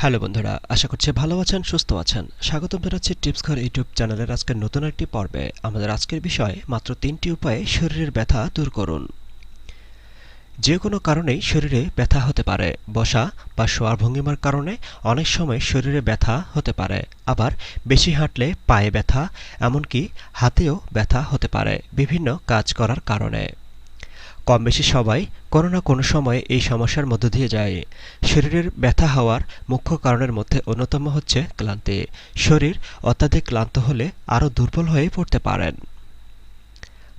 Hello বন্ধুরা, আশা করছি ভালো আছেন, সুস্থ আছেন। স্বাগতম জানাচ্ছি টিপস ঘর ইউটিউব চ্যানেলের আজকের নতুন একটি পর্বে। আমাদের আজকের বিষয়, মাত্র তিনটি উপায়ে শরীরের ব্যথা দূর করুন। যে কোনো কারণেই শরীরে ব্যথা হতে পারে। বসা বা শোয়ার ভঙ্গিমার কারণে অনেক সময় শরীরে ব্যথা হতে পারে। আবার বেশি হাঁটলে পায়ে ব্যথা, এমনকি হাতেও ব্যথা হতে পারে বিভিন্ন কাজ করার কারণে। কম বেশি সবাই কোনো না কোনো সময় এই সমস্যার মধ্য দিয়ে যায়। শরীরের ব্যথা হওয়ার মুখ্য কারণের মধ্যে অন্যতম হচ্ছে ক্লান্তি। শরীর অত্যাধিক ক্লান্ত হলে আরও দুর্বল হয়ে পড়তে পারেন।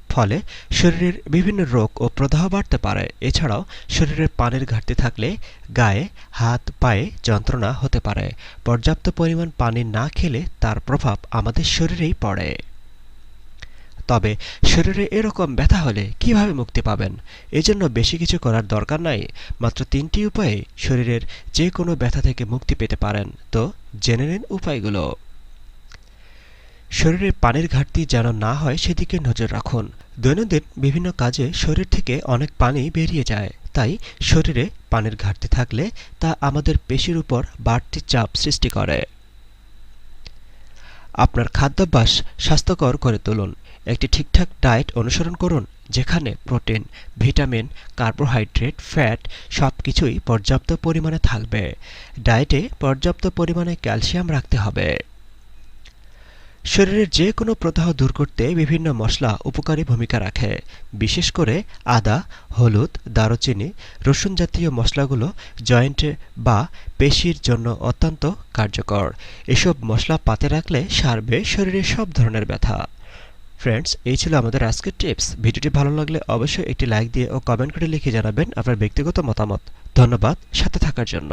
ফলে শরীরের বিভিন্ন রোগ ও প্রদাহ বাড়তে পারে। এছাড়াও শরীরের পানির ঘাটতি থাকলে গায়ে, হাত, পায়ে যন্ত্রণা হতে পারে। পর্যাপ্ত পরিমাণ পানি না খেলে তার প্রভাব আমাদের শরীরেই পড়ে। তবে শরীরে এরকম ব্যথা হলে কীভাবে মুক্তি পাবেন? এজন্য বেশি কিছু করার দরকার নাই, মাত্র তিনটি উপায়ে শরীরের যে কোনো ব্যথা থেকে মুক্তি পেতে পারেন। তো জেনে নিন উপায়গুলো। শরীরে পানির ঘাটতি যেন না হয় সেদিকে নজর রাখুন। দৈনন্দিন বিভিন্ন কাজে শরীর থেকে অনেক পানি বেরিয়ে যায়। তাই শরীরে পানির ঘাটতি থাকলে তা আমাদের পেশির উপর বাড়তি চাপ সৃষ্টি করে। আপনার খাদ্যাভ্যাস স্বাস্থ্যকর করে তুলুন। একটি ঠিকঠাক ডায়েট অনুসরণ করুন, যেখানে প্রোটিন, ভিটামিন, কার্বোহাইড্রেট, ফ্যাট সব কিছুই পর্যাপ্ত পরিমাণে থাকবে। ডায়েটে পর্যাপ্ত পরিমাণে ক্যালসিয়াম রাখতে হবে। শরীরের যে কোনো প্রদাহ দূর করতে বিভিন্ন মশলা উপকারী ভূমিকা রাখে। বিশেষ করে আদা, হলুদ, দারুচিনি, রসুন জাতীয় মশলাগুলো জয়েন্টে বা পেশির জন্য অত্যন্ত কার্যকর। এসব মশলা পাতে রাখলে সারবে শরীরের সব ধরনের ব্যথা। ফ্রেন্ডস এই ছিল আমাদের আজকের টিপস ভিডিওটি ভালো লাগলে অবশ্যই একটি লাইক দিয়ে ও কমেন্ট করে লিখে জানাবেন আপনার ব্যক্তিগত মতামত। ধন্যবাদ, সাথে থাকার জন্য।